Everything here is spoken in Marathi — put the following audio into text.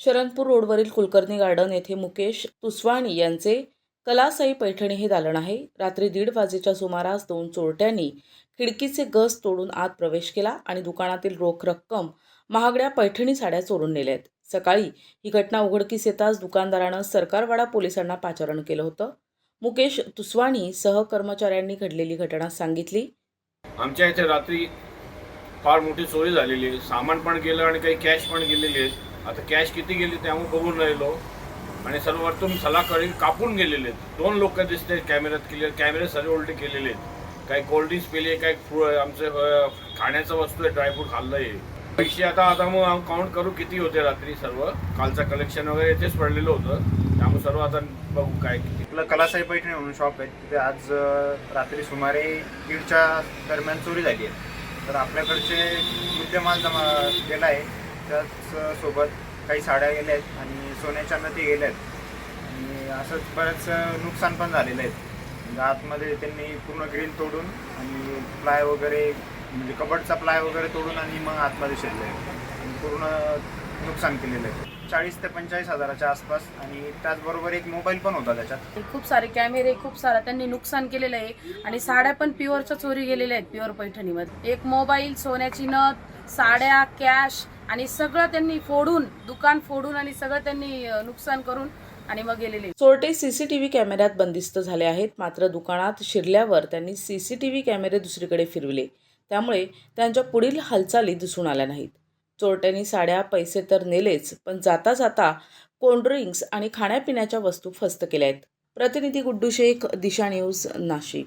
शरणपूर रोडवरील कुलकर्णी गार्डन येथे मुकेश तुसवाणी यांचे कलासाई पैठणी हे दालन आहे. रात्री दीड वाजेच्या सुमारास दोन चोरट्यांनी खिडकीचे गज तोडून आत प्रवेश केला आणि दुकानातील रोख रक्कम महागड्या पैठणी साड्या चोरून नेल्यात. सकाळी ही घटना उघडकीस येताच दुकानदारानं सरकारवाडा पोलिसांना पाचारण केलं होतं. मुकेश तुसवाणी सहकर्मचाऱ्यांनी घडलेली घटना सांगितली. आमच्या इथे रात्री फार मोठी चोरी झालेली आहे. सामान पण गेलं आणि काही कॅश पण गेलेली आहे आता कॅश किती गेली त्यामुळे बघून राहिलो. आणि सर्व वरतून सलाकडे कापून गेलेले आहेत. दोन लोक दिसते कॅमेऱ्यात क्लिअर कॅमेरे सर्व उलटे केलेले आहेत. काही कोल्ड्रिंक्स पिली आहे काही फ्रू आमचं खाण्याचं वस्तू आहे ड्रायफ्रूट खाल्लं आहे पैसे आता आता मग काउंट करू किती होते रात्री सर्व. कालचं कलेक्शन वगैरे इथेच पडलेलं होतं. त्यामुळे सर्व आता बघू काय किती. आपलं कलासाई पैठणी म्हणून शॉप आहे. तिथे आज रात्री सुमारे दीडच्या दरम्यान चोरी झाली आहे. तर आपल्याकडचे मुद्देमाल जमा गेला आहे. त्याच सोबत काही साड्या गेल्या आहेत आणि सोन्याच्या नदी गेल्या आहेत. आणि असंच बरंच नुकसान पण झालेलं आहे. म्हणजे आतमध्ये त्यांनी पूर्ण ग्रीन तोडून आणि प्लाय वगैरे म्हणजे कबडचा प्लाय वगैरे तोडून आणि मग आतमध्ये शिरले. आहे पूर्ण नुकसान केलेलं आहे. चाळीस ते पंचेचाळीस हजाराच्या आसपास आणि त्याचबरोबर एक मोबाईल पण होता त्याच्यात. खूप सारे कॅमेरे खूप सारा त्यांनी नुकसान केलेलं आहे आणि साड्या पण प्युअरच्या चोरी गेलेल्या आहेत प्युअर पैठणीमध्ये. एक मोबाईल सोन्याची नथ साड्या कॅश आणि सगळं त्यांनी फोडून दुकान फोडून आणि सगळं त्यांनी नुकसान करून आणि मग गेलेले. चोरटे सीसीटीव्ही कॅमेऱ्यात बंदिस्त झाले आहेत. मात्र दुकानात शिरल्यावर त्यांनी सीसीटीव्ही कॅमेरे दुसरीकडे फिरविले. त्यामुळे त्यांच्या पुढील हालचाली दिसून आल्या नाहीत. चोरट्यांनी साड्या पैसे तर नेलेच पण जाता जाता कोल्ड्रिंक्स आणि खाण्यापिण्याच्या वस्तू फस्त केल्या आहेत प्रतिनिधी गुड्डू शेख दिशा न्यूज नाशिक.